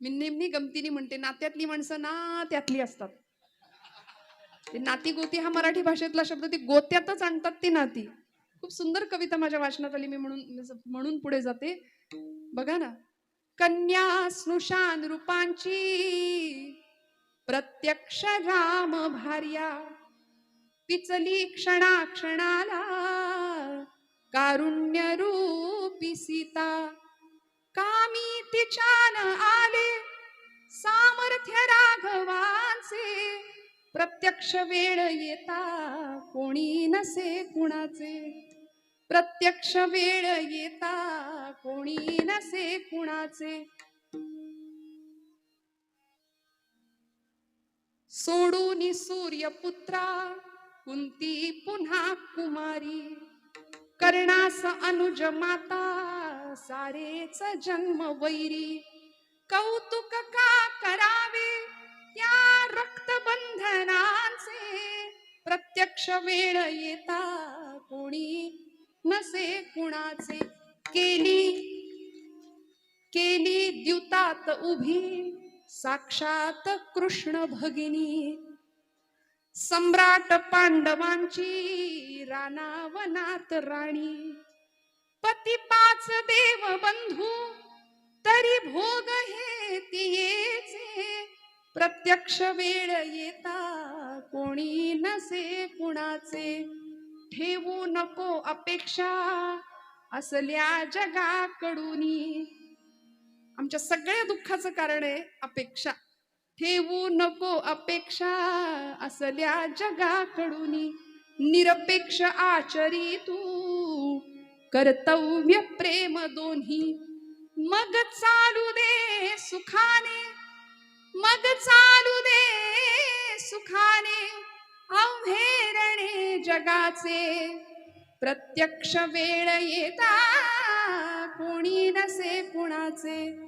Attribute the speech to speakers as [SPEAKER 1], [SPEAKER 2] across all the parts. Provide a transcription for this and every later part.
[SPEAKER 1] मी नेहमी गमतीने म्हणते नात्यातली माणसं ना त्यातली असतात. ते नाती गोती हा मराठी भाषेतला शब्द ती गोत्यातच आणतात ती नाती. खूप सुंदर कविता माझ्या वाचनात आली मी म्हणून म्हणून पुढे जाते. बघा ना. कन्या स्नुषान रूपांची प्रत्यक्ष राम भार्या पिचली क्षणा क्षणाला कारुण्य रूपी सीता. कामी तिच्यान आले सामर्थ्य राघवांचे. प्रत्यक्ष वेळ येता कोणी नसे कुणाचे? प्रत्यक्ष वेळ येता कोणी नसे कुणाचे? सोडून सूर्यपुत्रा कुंती पुन्हा कुमारी. कर्णास अनुज माता सारेच जन्म वैरी. कौतुक का करावे त्या रक्तबंधनांचे. प्रत्यक्ष वेळ येता कोणी नसे कुणाचे. केली केली द्युतात उभी साक्षात कृष्ण भगिनी. सम्राट पांडवांची रानावनात राणी. पती पाच देव बंधू प्रत्यक्ष वेळ येता कोणी नसे कुणाचे? ठेवू नको अपेक्षा असल्या जगाकडूनी. आमच्या सगळ्या दुःखाचं कारण आहे अपेक्षा. ठेवू नको अपेक्षा असल्या जगाकडूनी. निरपेक्ष आचरी तू कर्तव्य प्रेम दोन्ही. मग चालू दे सुखाने. मग चालू दे सुखाने अवहेरणे जगाचे. प्रत्यक्ष वेळ येता कोणी नसे कुणाचे.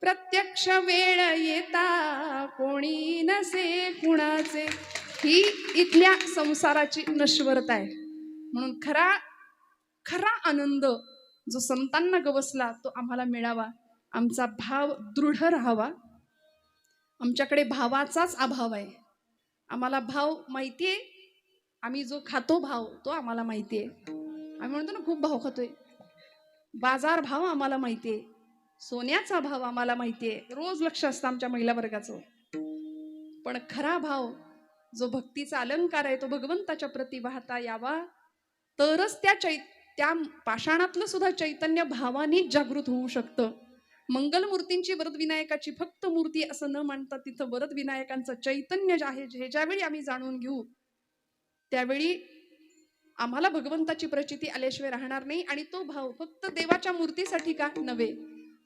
[SPEAKER 1] प्रत्यक्ष वेळ येता कोणी नसे कुणाचे. ही इथल्या संसाराची नश्वरता आहे. म्हणून खरा खरा आनंद जो संतांना गवसला तो आम्हाला मिळावा. आमचा भाव दृढ राहावा. आमच्याकडे भावाचाच अभाव आहे. आम्हाला भाव माहिती आहे. आम्ही जो खातो भाव तो आम्हाला माहिती आहे. आम्ही म्हणतो ना खूप भाव खातोय. बाजार भाव आम्हाला माहिती आहे. सोन्याचा भाव आम्हाला माहिती आहे. रोज लक्ष असतं आमच्या महिला वर्गाचं. पण खरा भाव जो भक्तीचा अलंकार आहे तो भगवंताच्या प्रती वाहता यावा. तरच त्या चै त्या पाषाणातलं सुद्धा चैतन्य भावाने जागृत होऊ शकतं. मंगलमूर्तींची वरदविनायकाची विनायकाची फक्त मूर्ती असं न मानता तिथं वरदविनायकांचं चैतन्य जे आहे हे ज्यावेळी आम्ही जाणून घेऊ त्यावेळी आम्हाला भगवंताची प्रचिती आल्याशिवाय राहणार नाही आणि तो भाव फक्त देवाच्या मूर्तीसाठी का नव्हे?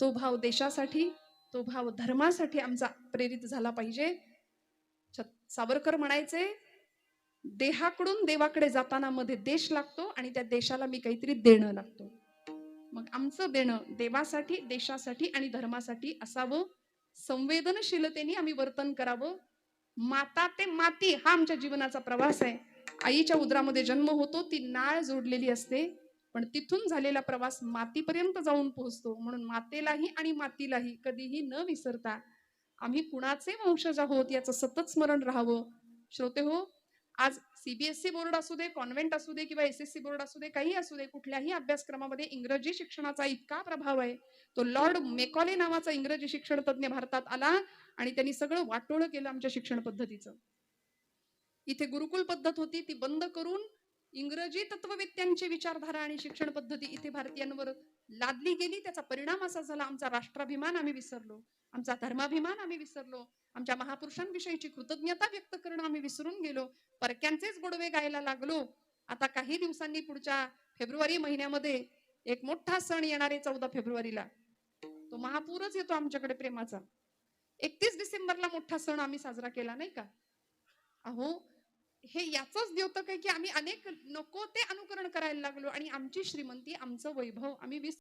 [SPEAKER 1] तो भाव देशासाठी तो भाव धर्मासाठी आमचा प्रेरित झाला पाहिजे. छत- सावरकर म्हणायचे देहाकडून देवाकडे जाताना मध्ये देश लागतो आणि त्या देशाला मी काहीतरी देणं लागतो. मग आमचं देणं देवासाठी देशासाठी आणि धर्मासाठी असावं. संवेदनशीलतेने आम्ही वर्तन करावं. माता ते माती हा आमच्या जीवनाचा प्रवास आहे. आईच्या उदरामध्ये जन्म होतो ती नाळ जोडलेली असते. पण तिथून झालेला प्रवास मातीपर्यंत जाऊन पोहोचतो. म्हणून मातेलाही आणि मातीलाही कधीही न विसरता आम्ही कुणाचे वंशज आहोत याचं सतत स्मरण राहावं. श्रोते हो आज सीबीएसई बोर्ड असू दे कॉन्व्हेंट असू दे किंवा एस एस सी बोर्ड असू दे काही असू दे कुठल्याही अभ्यासक्रमामध्ये इंग्रजी शिक्षणाचा इतका प्रभाव आहे. तो लॉर्ड मेकॉले नावाचा इंग्रजी शिक्षण तज्ञ भारतात आला आणि त्यांनी सगळं वाटोळं केलं आमच्या शिक्षण पद्धतीचं. इथे गुरुकुल पद्धत होती ती बंद करून इंग्रजी तत्ववेत्यांची विचारधारा आणि शिक्षण पद्धती इथे भारतीयांवर लादली गेली. त्याचा परिणाम असा झाला आमचा राष्ट्राभिमान आम्ही विसरलो आमचा धर्माभिमान आम्ही विसरलो आमच्या महापुरुषांविषयीची कृतज्ञता व्यक्त करणं आम्ही विसरून गेलो परक्यांचेच गोडवे गायला लागलो. आता काही दिवसांनी पुढच्या फेब्रुवारी महिन्यामध्ये एक मोठा सण येणार आहे चौदा फेब्रुवारीला. तो महापूरच येतो आमच्याकडे प्रेमाचा. एकतीस डिसेंबरला मोठा सण आम्ही साजरा केला नाही का? अहो हे याचंच द्योतक आहे की आम्ही अनेक नको ते अनुकरण करायला लागलो आणि आमची श्रीमंती आमचं वैभव आम्ही विस